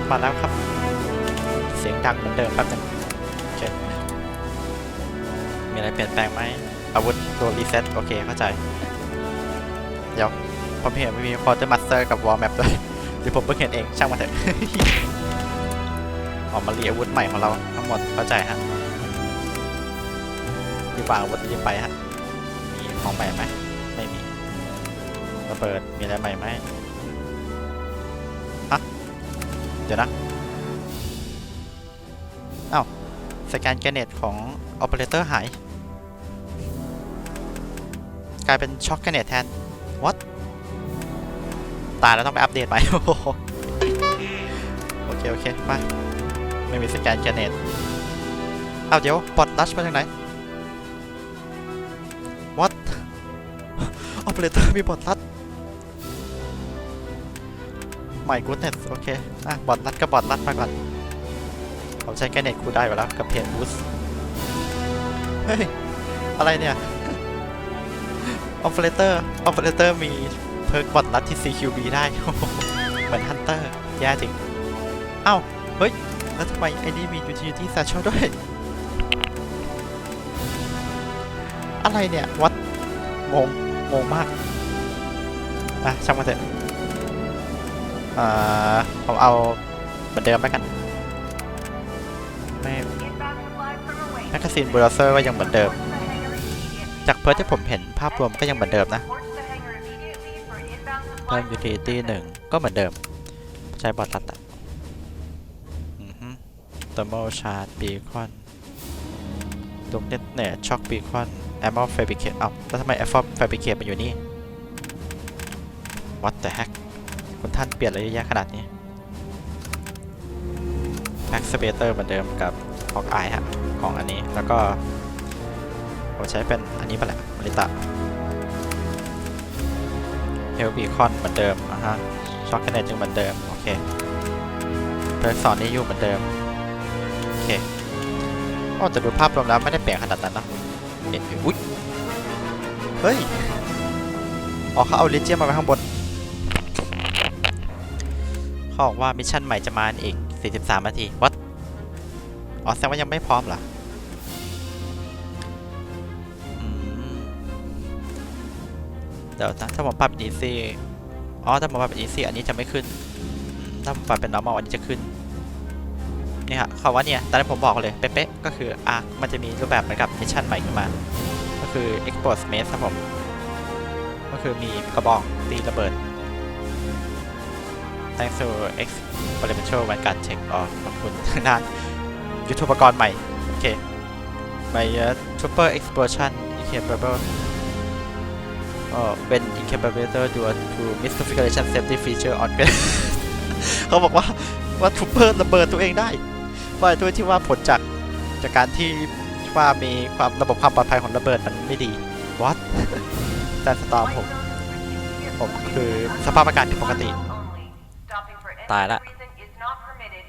ฟ์มาแล้วครับ เสียงดังเหมือนเดิมแป๊บนึงโอเคมีอะไรเปลี่ยนแปลงไหมอาวุธโดนรีเซ็ตโอเคเข้าใจ เดี๋ยวผมเห็นไม่มีคอร์เตอร์มัสเตอร์กับวอลแมปด้วยหรือผมเพิ่งเห็นเองช่างมาเถอะออกมาเรียอาวุธใหม่ของเราทั้งหมดเข้าใจฮะรีบวาอาวุธรีบไปฮะมีของใหม่ไหมไม่มีระเบิดมีอะไรใหม่ไหม เดี๋ยวนะอ้าวสแกนแกเนตของ Operator หาย กลายเป็นช็อคแกเนตแทน what ตายแล้วต้องไปอัปเดตใหม่โอเค โอเคไปไม่มีสแกนแกเนตเอาเดี๋ยวบอทลัชมาจากไหน what Operator มีบอทลัช My goodness โอเคอะบอทลัดก็บอทลัดมาก่อนผมใช้แกเนตคูได้อยู่แล้วกับเพนบูสเฮ้ย อะไรเนี่ยออ p เ r เตอร์ออ p เ r เตอร์มีเพิร์กบอทลัดที่ CQB ได้เหมือนฮันเตอร์แย่จริงเอ้าเฮ้ย แล้วทำไมไอ้นี่มี utility satchel ด้วย อะไรเนี่ย วัดงงงงมาก อะช่างมาเถอะ อ่าผมเอาเหมือนเดิมแล้วกัน ไม่แมกกาซีนบูลเซอร์ก็ยังเหมือนเดิม จากเพิร์ทที่ผมเห็นภาพรวมก็ยังเหมือนเดิมนะเพิ่ม utility หนึ่งก็เหมือนเดิม ใช้บอทลัดอะอือฮึ thermal charge beacon ลูกเน็ตเน็ตช็อค beacon ammo fabricate เอ้าแล้วทำไม ammo fabricate มันอยู่นี่ what the heck คุณท่านเปลี่ยนอะไรเยอะแยะขนาดนี้ accelerator เหมือนเดิมกับ Hawkeye ฮะของอันนี้แล้วก็ผมใช้เป็นอันนี้ไปแหละมาริตะเฮลบีคอนเหมือนเดิมอะฮะช็อกแกเนตยังเหมือนเดิม โอเคเพิร์สอนนี่อยู่เหมือนเดิม โอเคโอ้แต่ดูภาพรวมแล้วไม่ได้เปลี่ยนขนาดนั้นนะเอ็นอุ้ย เฮ้ย อ๋อเขาเอาลิเจียมมาไว้ข้างบน เขาบอกว่ามิชชั่นใหม่จะมาอีก 43 นาทีวัดอ๋อแสดงว่ายังไม่พร้อมเหรอเดี๋ยวนะถ้าผมปรับ easy อ๋อ ถ้าผมปรับ easy อันนี้จะไม่ขึ้น ถ้าผมปรับเป็น normal อันนี้จะขึ้น นี่ฮะเขาว่าเนี่ย ตอนนี้ผมบอกเลย เป๊ะๆ ก็คือ อะ มันจะมีรูปแบบเหมือนกับมิชชั่นใหม่ขึ้นมา ก็คือ export maze ครับผม ก็คือมีกระบอกตีระเบิด thanks to experimental vanguard check อ๋อขอบคุณทางด้านยุทโธปกรณ์ใหม่ โอเค My uh, trooper explosion incapable ก็เป็น incapable due to misconfiguration safety feature on เขาบอกว่าว่าทูเปอร์ระเบิดตัวเองได้ว่าด้วยที่ว่าผลจากจากการที่ว่ามีความระบบความปลอดภัยของระเบิดมันไม่ดี what แต่สตอมผม ผมคือสภาพอากาศผิดปกติ ตายละ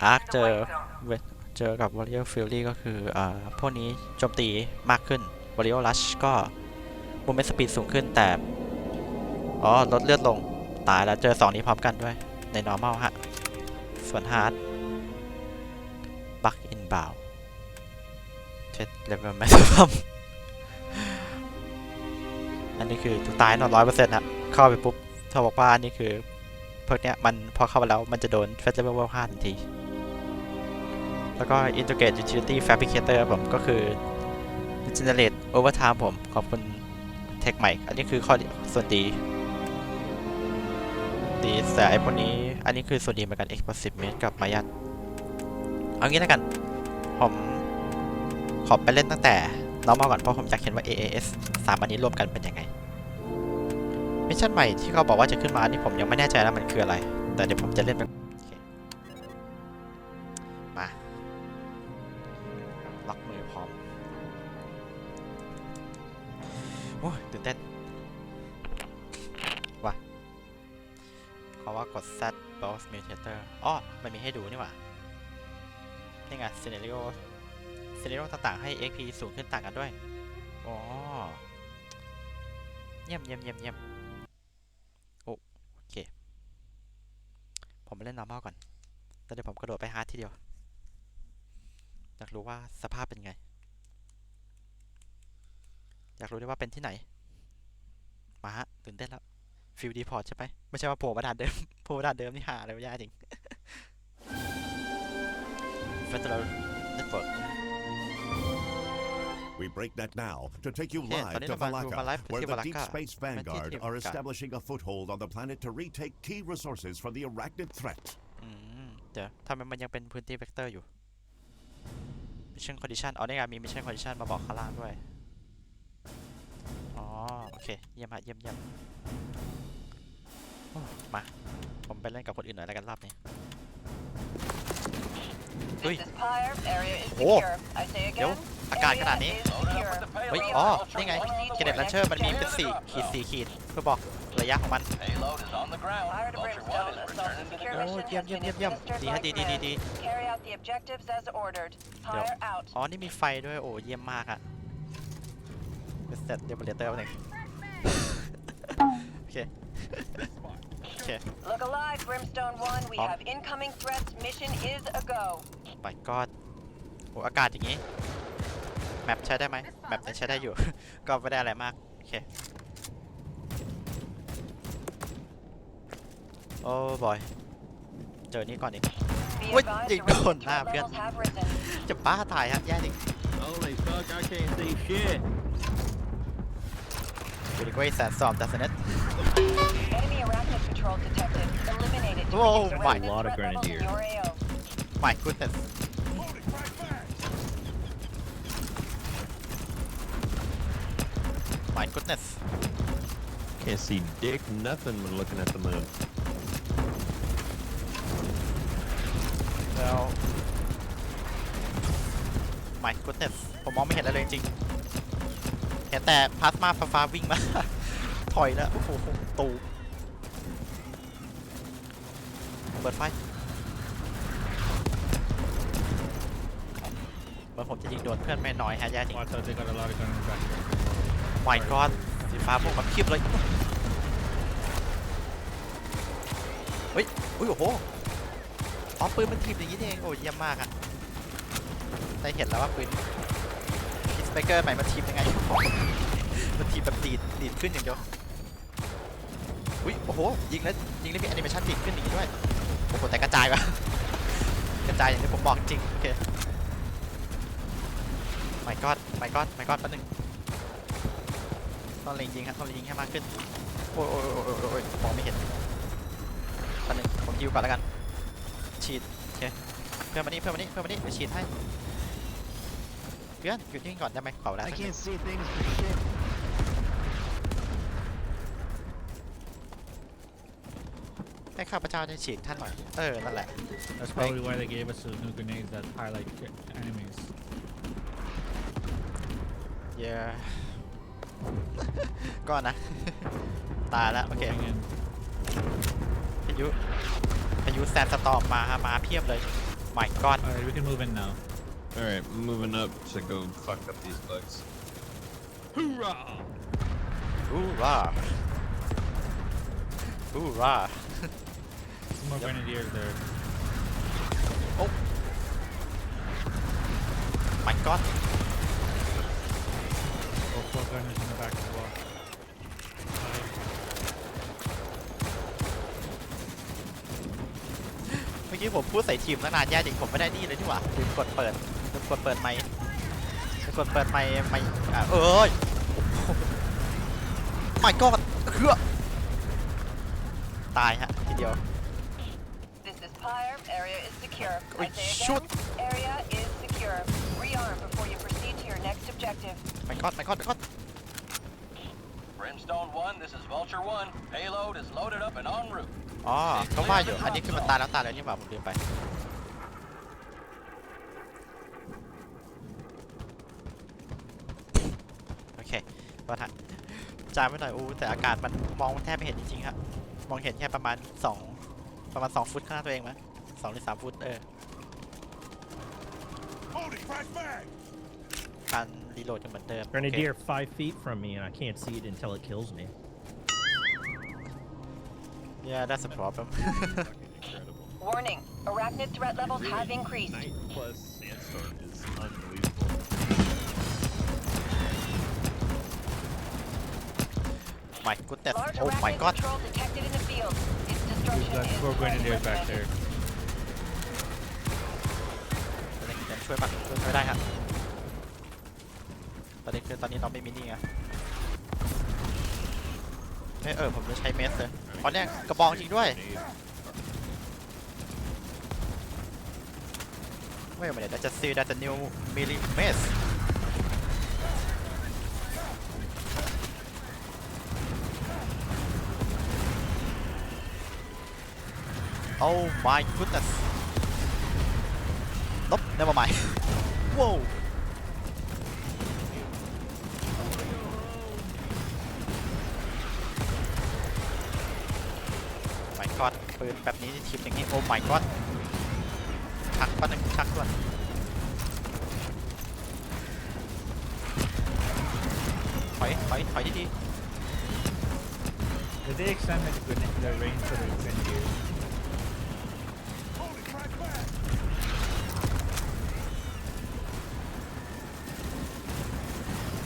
อาร์คเจอเวเจอกับ Warrior Fury ก็คืออ่าพวกนี้โจมตีมากขึ้น Warrior Rush ก็ Movement Speed สูงขึ้นแต่ อ๋อ ลดเลือดลง ตายแล้วเจอ2นี้พร้อมกันด้วย ใน normal ฮะ ส่วน hard bug inbound เช็ด level maximum อันนี้คือตายนอนร้อยเปอร์เซ็นต์ฮะเข้าไปปุ๊บเขาบอกว่าอันนี้คือเพิร์กเนี้ยมันพอเข้าไปแล้วมันจะโดน f e t level 5ทันที แล้วก็ integrate utility fabricator ผมก็คือ generate overtime ผมขอบคุณ tech ใหม่ อันนี้คือข้อส่วนดี ดีแต่ไอพวกนี้ อันนี้คือส่วนดีเหมือนกัน explosive mate กับมายันเอางี้แล้วกัน ผมขอไปเล่นตั้งแต่ normal ก่อนเพราะผมอยากเห็นว่า AAS สามอันนี้รวมกันเป็นยังไง มิชชั่นใหม่ที่เขาบอกว่าจะขึ้นมาอันนี้ผมยังไม่แน่ใจนะมันคืออะไร แต่เดี๋ยวผมจะเล่นไปมาล็อกมือพร้อมโอ้ยตื่นเต้นว่ะเขาว่ากด Z Boss Mutator อ๋อมันมีให้ดูนี่หว่านี่ไง Scenario Scenario ต่างๆให้ XP สูงขึ้นต่างกันด้วย อ๋อ เยี่ยมเยี่ยมเยี่ยมเยี่ยม ผมไปเล่น normal ก่อน แต่เดี๋ยวผมกระโดดไปฮาร์ดทีเดียว อยากรู้ว่าสภาพเป็นไง อยากรู้ด้วยว่าเป็นที่ไหน มาฮะตื่นเต้นแล้วฟิลดีพอร์ตใช่ไหมไม่ใช่ว่าโผล่มาด่านเดิมโผล่มาด่านเดิมนี่หาเลยว่ายากจริง Federal Network We break that now to take you Yeah, live tadi to naman, Malacca, Valaka, where to the Deep Malacca. Space Vanguard Malacca. are establishing a foothold on the planet to retake key resources from the arachnid threat. อืมเดี๋ยวทำไมมันยังเป็นพื้นที่เวกเตอร์อยู่ Mission Condition อ๋อนี่ไงมี Mission Condition มาบอกข้างล่างด้วย อ๋อ โอเค เยี่ยมฮะเยี่ยมเยี่ยมโอ้มา ผมไปเล่นกับคนอื่นหน่อยแล้วกันรอบนี้ Ui. This is Pyre. Area is Oh. secure. I say เดี๋ยว again. อาการขนาด area นี้ is secure. เฮ้ย Rearm อ๋อ Ultra นี่ไง One. เกเนตลันเชอร์มันมีเป็นสี่ขีดสี่ขีด เพื่อบอกระยะของมัน Payload is on the ground. Fire to Vulture 1 Brimstone. is Assault returning and to the secure ground. Oh, mission yum, has yum, been yum, yum. administered Di by ha, di, di, di, di. command. Carry out the objectives as ordered. Pyre out. อ๋อ นี่มีไฟด้วย โอ้ เยี่ยมมากอะเป็นเซตเดบเลเตอร์หนึ่งโอเค โอเค Look alive, Brimstone 1. We Oh. have incoming threats. Mission is a go. ไปก็โอ้อากาศอย่างนี้ แมปใช้ได้ไหมแมปเนี่ยใช้ได้อยู่ ก็ไม่ได้อะไรมาก โอเค โอ้บอย เจอนี่ก่อนอีก Be What? advised, They the relative don't threat have yet. levels have risen. จะบ้าตายฮะแย่จริง Holy fuck, I can't see shit. บริเวณแสนสอบดัสเน็ต Enemy arachnid patrol detected. Eliminated. to Whoa, reduce my- arachnid A lot of threat levels in grenadier. your AO. my goodness goodness Can't see dick nothing when looking at the moon. แล้ว my goodness ผมมองไม่เห็นอะไรเลยจริงๆเห็นแต่พลาสมาฟ้าๆวิ่งมา ถอยแล้ว โอ้โห ตูเปิดไฟเหมื่อนผมจะยิงโดนเพื่อนไม่น้อยฮะแย่จริง Watch out, they got a lot of gun in the back. my god สีฟ้าพวกมันเพียบเลย เฮ้ยอุ้ยโอ้โหอ๋อปืนมันทีบอย่างนี้เอง โอ้ยเยี่ยมมากอะได้เห็นแล้วว่าปืนคิสเปเกอร์ใหม่มันทีบยังไง มันทีบแบบดีดดีดขึ้นอย่างเดียวอุ้ยโอ้โห ยิงแล้วยิงแล้วมีแอนิเมชันดีดขึ้นอย่างนี้ด้วย โอ้โห แต่กระจายวะกระจายอย่างที่ผมบอกจริง โอเค my god my god my god แป๊บนึง ต้องเล็งยิงครับต้องเล็งยิงให้มากขึ้น โอ้ยโอ้ยโอ้ยโอ้ยโอ้ยมองไม่เห็นแป๊บนึงผมฮิวก่อนแล้วกัน ฉีดโอเคเพื่อนมานี่เพื่อนมานี่เพื่อนมานี่ไปฉีดให้ เพื่อนหยุดนิ่งก่อนได้ไหมขอเวลา I สักนิด can't see things for shit. ให้ข้าพเจ้าได้ฉีดท่านหน่อย เออ นั่นแหละ That's probably why they gave us those new grenades that highlight ch- enemies. เย้ ก่อนนะ ตายแล้วโอเค Moving in. พายุพายุแซนสตอร์มมาฮะมาเพียบเลย my god Alright, we can move in now. Alright, moving up to go fuck up these bugs. Hoorah! อูร่าอูร่า Some more grenadiers there. my god Oh, four gunners in the back as well. เมื่อกี้ผมพูดใส่ทีมตั้งนานแย่จริงผมไม่ได้นี่เลยที่หว่าลืมกดเปิดลืมกดเปิดไมค์ลืมกดเปิดไมค์ไมค์อะเอ้ย my god เฮือตายฮะทีเดียว This is Pyre. Area is secure. Oi, I say shoot. again. Area is secure. Rearm before you proceed to your next objective. my god my god my god Brimstone 1, this is Vulture 1. Payload is loaded up and en route. อ๋อก็ว่าอยู่ อันนี้คือมันตายแล้วตายแล้วนี่หว่าผมลืมไป โอเคว่าทันจามไว้หน่อย อู้แต่อากาศมันมองแทบไม่เห็นจริงๆครับ มองเห็นแค่ประมาณ2ประมาณ2ฟุตข้างหน้าตัวเองมั้ยสองหรือสามฟุต เออ Holy crash bag! การรีโหลดยังเหมือนเดิมโอเค Grenadier five feet from me, and I can't see it until it kills me. yeah that's a problem Warning, arachnid threat levels have increased. Night plus sandstorm is unbelievable. my goodness Large oh my arachnid god patrol detected in the field. Its We've destruction got is four highly grenadiers back recommended. there. ตอนนี้เดี๋ยวช่วยปักช่วยช่วยได้ครับ ตอนนี้คือตอนนี้เราไม่มีนี่ไงไม่เออผมจะใช้เมสเลยตอนเนี้ยกระบองจริงด้วยไม่เหมือนเดี๋ยวจะซีดัตนิวมิลิเมสโอ้ my goodness ลบได้มาใหม่ว้าว ปืนแบบนี้นี่ทิปอย่างนี้ Oh my god ชักปันหนึ่งชักด่วนถอยถอยถอยดี Did they extend the, grenade, the range for the grenadiers?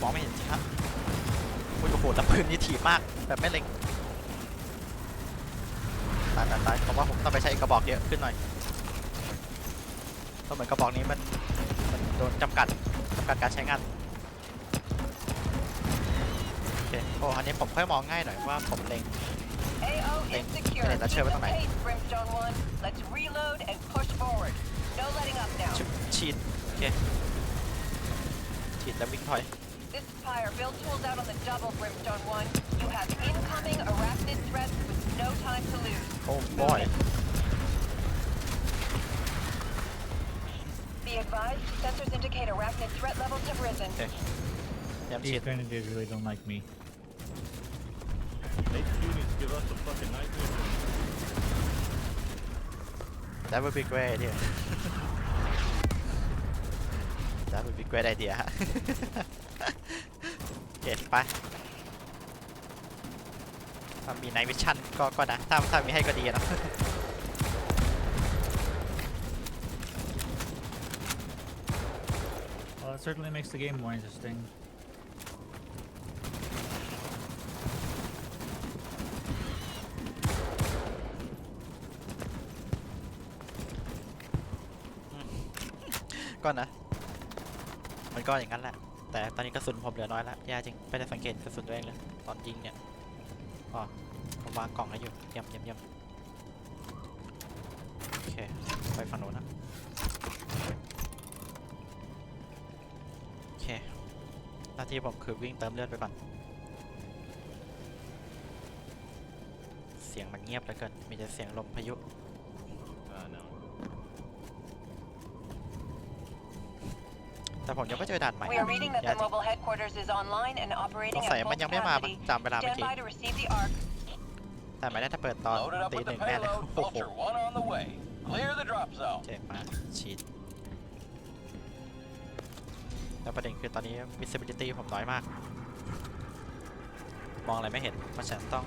ๆมองไม่เห็นจริงครับอุ้ยโอ้โหแต่ปืนนี่ถีบมากแบบไม่เล็งตายตาย ตายผมว่าผมต้องไปใช้กระบอกเยอะขึ้นหน่อยเพราะเหมือนกระบอกนี้มันมันโดนจำกัดจำกัดการใช้งานโอเคโอ้อันนี้ผมค่อยมองง่ายหน่อยว่าผมเล็ง AO Thank- is secure. Thank- that's Keep sure the what I- pace, Brimstone 1. Let's reload and push forward. No letting up now. ชฉีดโอเคฉีดแล้ววิ่งถอย This is Pyre. Build tools out on the double, Brimstone 1. You have incoming arachnid threats with no time to lose. โอ้บอย Be advised, sensors indicate arachnid threat levels have risen. โอเคพยายามฉี These ด grenadiers really don't like me. HQ needs to give us a fucking night vision. That would be great idea That would be great idea ฮะโอเคไป ถ้ามีไนวิชั่นก็ก็นะถ้าถ้ามีให้ก็ดีนะ Well, it certainly makes the game more interesting. ก็นะ มันก็อย่างนั้นแหละ แต่ตอนนี้กระสุนผมเหลือน้อยแล้วแย่จริงไม่ได้สังเกตกระสุนตัวเองเลย ตอนยิงเนี่ย อ๋อผมวางกล่องให้อยู่เยี่ยมเยี่ยมเยี่ยมโอเค ไปฝั่งโน้นนะ โอเค หน้าที่ผมคือวิ่งเติมเลือดไปก่อน เสียงมันเงียบเหลือเกิน มีแต่เสียงลมพายุ แต่ผมยังไม่เจอด่านใหม่ We are reading that แย่ the จริง mobile headquarters is online and ส operating ง at สัย full มันยังไม่มา capacity. จำเวลาเมื่อ Stand กี้ by to receive the arc. แต่ไม่ได้ถ้าเปิดตอน Load it up ตี with ห the นึ่งแน่เลย payload. โอ้โห Vulture 1 on the way. Clear the drop โอ zone. เคมาฉีดแล้วประเด็นคือตอนนี้ visibility ผมน้อยมาก มองอะไรไม่เห็น เพราะฉะนันต้อง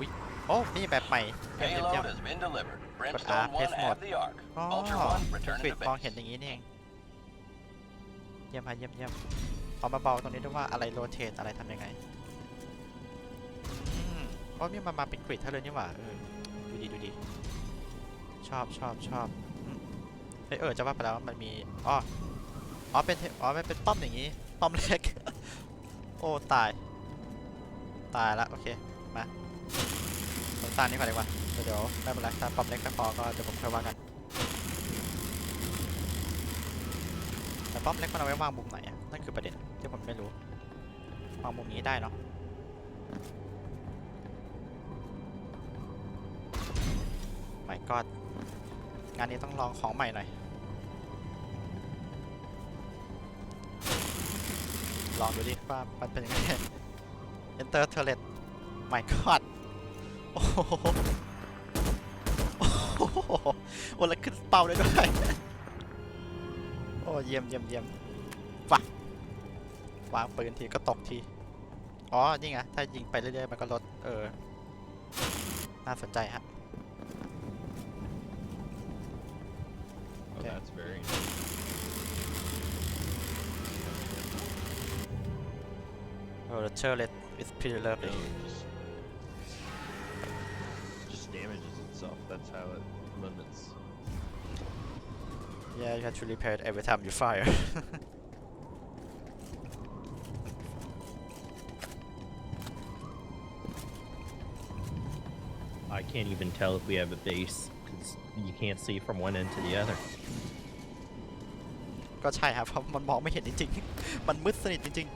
วิโอ้ นี่แบบใหม่เยี่ยมเยี่ยม Payload เยี่ยม has been delivered. R, Brimstone 1 pace have mode. the arc. อ๋อ Vulture 1 return กริด to มอง base. เห็นอย่างนี้นี่เอง เยี่ยมฮะเยี่ยมเยี่ยมเอามาเบาตรงนี้ด้วยว่าอะไรโรเทตอะไรทำยังไงอืมโอ้นี่มันมาเป็นกริดเท่าเลยนี่หว่าเออดูดีดูดีชอบชอบชอบเฮ้ยเออจะว่าไปแล้วมันมีอ๋ออ๋อเป็นอ๋อมันเป็นป้อมอย่างนี้ป้อมเล็กโอ้ตาย ตายละโอเคมาผมตามนี้ก่อนดีกว่าเดี๋ยวเดี๋ยวไม่เป็นไรถ้าป้อมเล็กไม่พอก็เดี๋ยวผมค่อยว่ากัน แต่ ป้อมเล็กมันเอาไว้วางมุมไหนอะนั่นคือประเด็นที่ผมไม่รู้วางมุมนี้ได้เนาะไม่ก็งานนี้ต้องลองของใหม่หน่อย ลองดูดิว่ามันเป็นยังไง Enter Turret ไม่กอดโอ้โหโอ้โหโอ้แล้วขึ้นเป้าได้ด้วยโอ้เยี่ยมเยี่ยมเยี่ยมวะวางปืนทีก็ตกที อ๋อ นี่ไง ถ้ายิงไปเรื่อยๆ มันก็ลด เออ น่าสนใจฮะ Oh, Okay. that's very. Oh the turret is pretty lovely No, just, just damages itself. That's how it limits. yeah you have to repair it every time you fire I can't even tell if we have a base because you can't see from one end to the other. ก็ใช่ครับเพราะมันมองไม่เห็นจริงๆ มันมืดสนิทจริง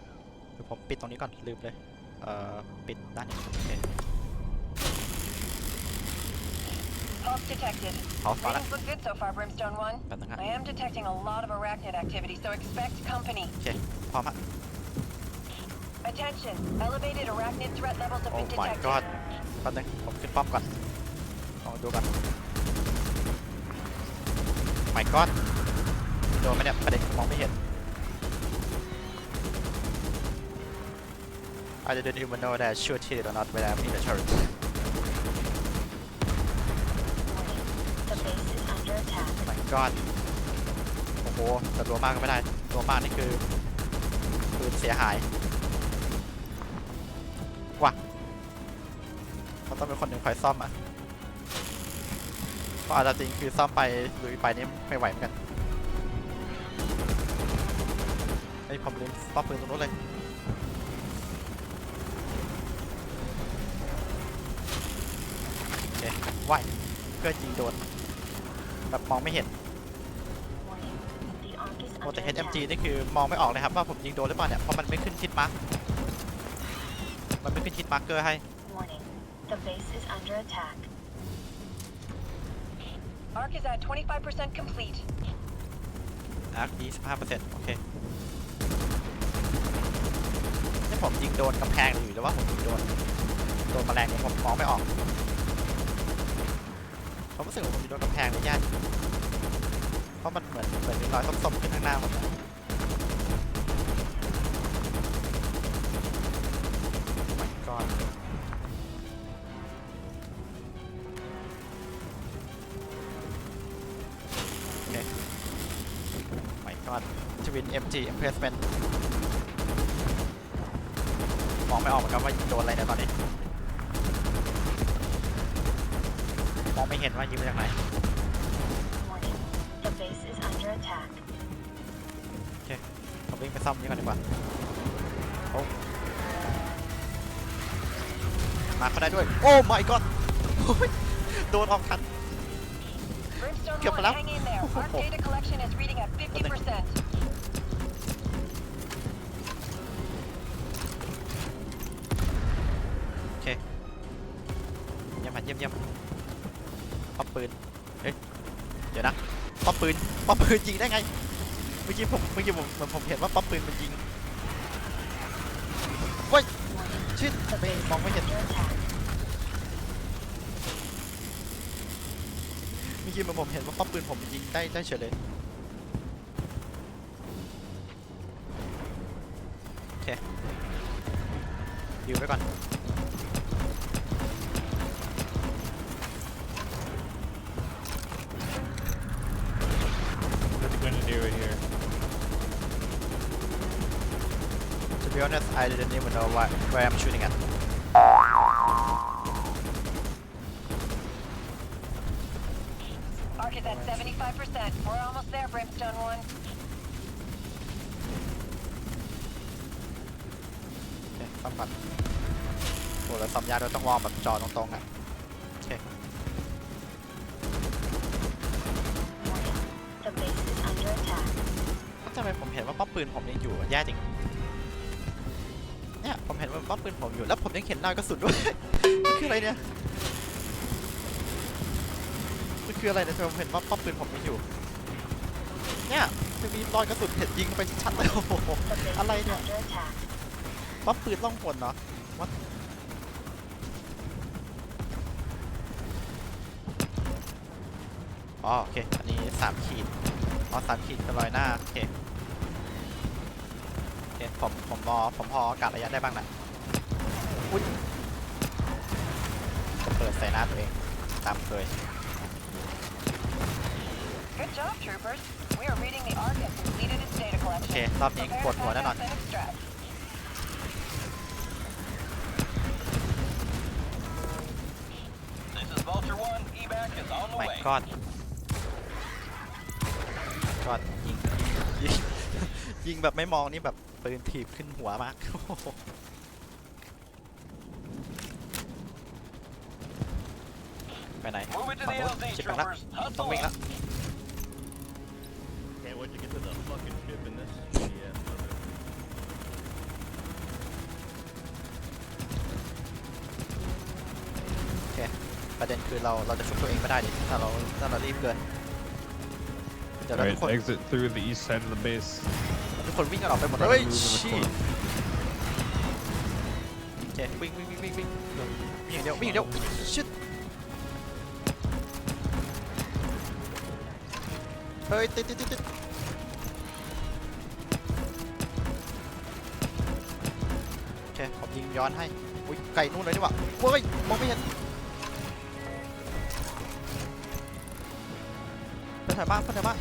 ๆเดี๋ยวผมปิดตรงนี้ก่อนลืมเลย เอ่อ ปิดด้านนี้โอเค Pulse detected. Pulse got it. Readings look good so far, Brimstone 1. แป๊บนึงฮะ I am detecting a lot of arachnid activity, so expect company. โอเคพร้อมฮะ Attention, elevated arachnid threat levels have Oh been my detected. god แป๊บนึงผมขึ้นป้อมก่อนลองดูก่อน my god โดนไหมเนี่ยประเด็นคือมองไม่เห็น I didn't even know that shoot hit or not when I'm in the turret The base is under attack. My god โอ้โหแต่ตัวมากก็ไม่ได้ตัวมากนี่คือปืนเสียหายว่ะมันต้องเป็นคนหนึ่งคอยซ่อมอะเพราะอาจจะจริงคือซ่อมไปลุยไปนี่ไม่ไหวเหมือนกันไอ้ผมลืมป้อมปืนตรงนู้นเลยโอเคไหวเพื่อยิงโดน แบบมองไม่เห็น Warning, the Ark is โอ้แต่ under HMG attack. นี่คือมองไม่ออกเลยครับว่าผมยิงโดนหรือเปล่าเนี่ยเพราะมันไม่ขึ้นทิศมาร์กมันไม่ขึ้นทิศมาร์กเกอร์ให้ Warning, the base is under attack. Arc is at 25% complete. อาร์คยี่สิบห้าเปอร์เซ็นต์โอเคนี่ผมยิงโดนกำแพงอยู่หรือว่าผมยิงโดนโดนแมลงเนี่ยผมมองไม่ออก ผมรู้สึกว่าผมยิงโดนกำแพงไม่ยากเพราะมันเหมือนเหมือนมีรอยส้มๆขึ้นข้างหน้าผมนะ my god โอเค my god Twin MG Impressment มองไม่ออกเหมือนกันว่าโดนอะไรเนี่ยตอนนี้ มอง ไม่เห็นว่ายิงมาจากไหน Warning, the base is under attack. ผมวิ่งไปซ่อมนี้ก่อนดีกว่าโอ้มาเขาได้ด้วย โอ้ my god โอ้ยโดนออกทัน Brimstone Kêu 1, lắm. hang in there. Arc data collection is reading at 50%. ปืนป๊อปปืนยิงได้ไงเมื่อกี้ผมเมื่อกี้ผมเหมือนผมเห็นว่าป๊อปปืนมันยิงเว้ยชิดไม่มองไม่เห็นเมื่อกี้เหมือนผมเห็นว่าป๊อปปืนผมยิงได้ได้เฉยเลยโอเคยิวไว้ก่อน why, where I'm shooting at Arc is at 75%. We're almost there, Brimstone 1. โอเคซ่อมก่อนโอ้แล้วซ่อมยากด้วยต้องวางแบบจอตรงๆอะโอเค Warning, the base is under attack. ทำไมผมเห็นว่าป้อมปืนผมยังอยู่อะแย่จริงเนี่ย ผมเห็นว่าป้อมปืนผมอยู่ แล้วผมยังเห็นรอยกระสุนด้วย มันคืออะไรเนี่ย มันคืออะไรเนี่ยทำไมผมเห็นว่าป้อมปืนผมยังอยู่ เนี่ยจะมีรอยกระสุนเห็นยิงไปชัดเลยโอ้โห The base I like is it. under attack. ป้อมปืนล่องหนเนาะวัดอ๋อโอเค อันนี้สามขีด อ๋อสามขีดเป็นรอยหน้า โอเค ผมผมพอผมพอกะระยะได้บ้างนะอุ้ยจะเปิดใส่หน้าตัวเอง ตามเคยโอเค Good job, troopers. We are reading the ARC and completed its data โอ collection. เครอบนี้ Prepare ปวดหัวแน่นอน contacts and extract. This is Vulture 1. Evac is on the ไม่ way. กอดกอดยิงยิงยิงแบบไม่มองนี่แบบ ปืนถีบขึ้นหัวมากโอ้โหไปไหน Move it to ฝั่ง the นู้น LZ, ชิปไปละ troopers. ต้อง Hustle วิ่ง up. ละ Can't wait to get to the fucking ship in this. Yeah. โอเคประเด็นคือเราเราจะชุบตัวเองไม่ได้ดิถ้าเราถ้าเรารีบเกินเดี๋ยวเราทุ Alright, กคน exit through the east side of the base. ทุกคนวิ่งกันออกไปหมดเล Try ยเฮ้ย to move in the ชี้ corner. โอเควิ่งวิ่งวิ่งวิ่งวิ่งวิ่งอย่างเดียววิ่งอย่างเดียวชิดเฮ้ยติดติดติดติดโอเคผมยิงย้อนให้อุ้ยไก่นู่นเลยดีกว่าเฮ้ยมองไม่เห็นเพื่อนถ่ายบ้านเพื่อนถ่ายบ้าน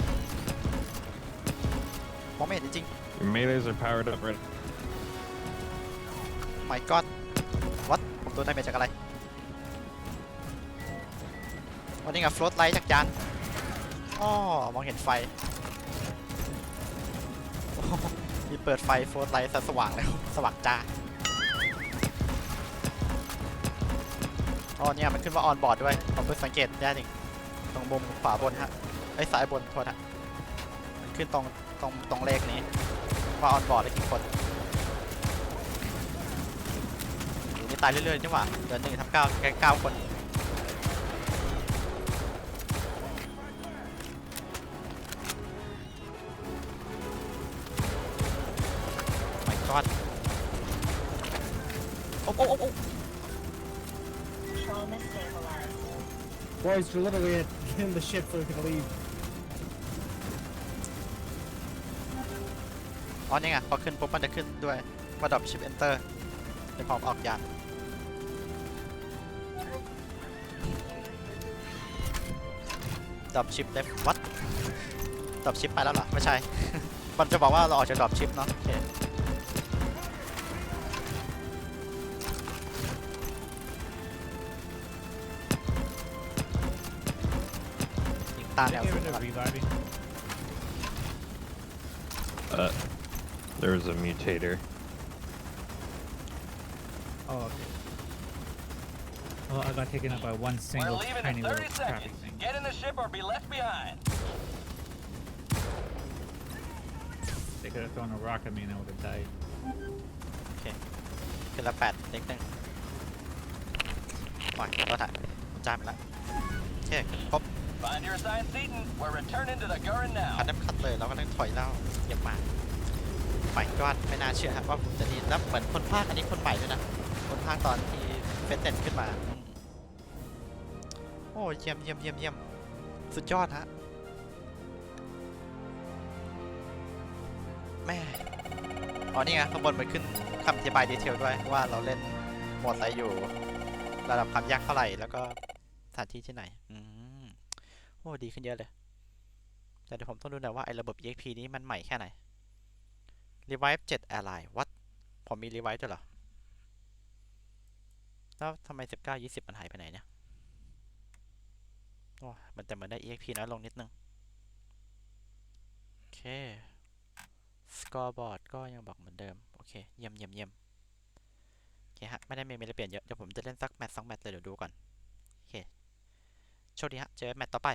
มองไม่เห็นจริง Your melees are powered up right ๆ my god what ผมโดนดาเมจจากอะไรวันนี้ไง float light จากยานอ๋อมองเห็นไฟโอ้โหมีเปิดไฟ float light สว่างแล้วสว่างจ้าอ๋อเนี่ยมันขึ้นว่า on board ด้วย ผมเพิ่งสังเกตได้จริงตรงมุมขวาบนฮะไอ้ยซ้ายบนโทษฮะมันขึ้นตรงตรงตรงเลขนี้ ว่า on board ได้กี่คนโอ้โหนี่ตายเรื่อยๆนี่หว่าเดือนหนึ่งทำเก้าแค่เก้าคน my god โอ้โอ้โอ้โอ้ Boys, we're literally in the ship so we can leave. อ๋อนี่ไงพอขึ้นปุ๊บมันจะขึ้นด้วยว่าดรอปชิป enter ในพร้อมออกยานดรอปชิป left what ดรอปชิปไปแล้วเหรอ ไม่ใช่ มันจะบอกว่าเราออกจากดรอปชิปเนาะโอเคยิงตาแนว Get สูง rid ก่อ of น reviving. Uh, there was a mutator. Oh, okay. Well, I got taken out by one We're single leaving tiny in little 30 crappy seconds. thing. Get in the ship or be left behind. They could have thrown a rock at me and I would have died. ขึ้นละแปดเล็กหนึ่งปล่อยก็ถ่ายจ่ายไปละโอเคครบ Find your assigned seating. We're returning to the Gurren คัน now. น้ำคัดเลยเราก็ต้องถอยเล่าเหยียบมา ใหม่ก็ไม่น่าเชื่อครับว่าผมจะนี่แล้วเหมือนคนภาคอันนี้คนใหม่ด้วยนะ คนภาคตอนที่เฟสเน็ตขึ้นมา โอ้เยี่ยมเยี่ยมเยี่ยมเยี่ยมสุดยอดฮะแม่อ๋อนี่ไงข้างบนมันขึ้นคำอธิบายดีเทลด้วยว่าเราเล่นโหมดอะไรอยู่ ระดับความยากเท่าไหร่แล้วก็สถานที่ที่ไหน อืมโอ้ดีขึ้นเยอะเลย แต่เดี๋ยวผมต้องดูหน่อยว่าไอ้ระบบ EXP นี้มันใหม่แค่ไหน Revive 7 Ally What ผมมี Revive ด้วยเหรอ แล้วทำไม 19 20 มันหายไปไหนเนี่ย โอ้มันแต่เหมือนได้ EXP น้อยลงนิดนึง โอเค Scoreboard ก็ยังบอกเหมือนเดิม โอเค เยี่ยมเยี่ยมเยี่ยมโอเคฮะ ไม่ได้มีอะไรเปลี่ยนเยอะ เดี๋ยวผมจะเล่นสักแมตช์สองแมตช์เลยเดี๋ยวดูก่อน โอเค โชคดีฮะ เจอแมตช์ต่อไป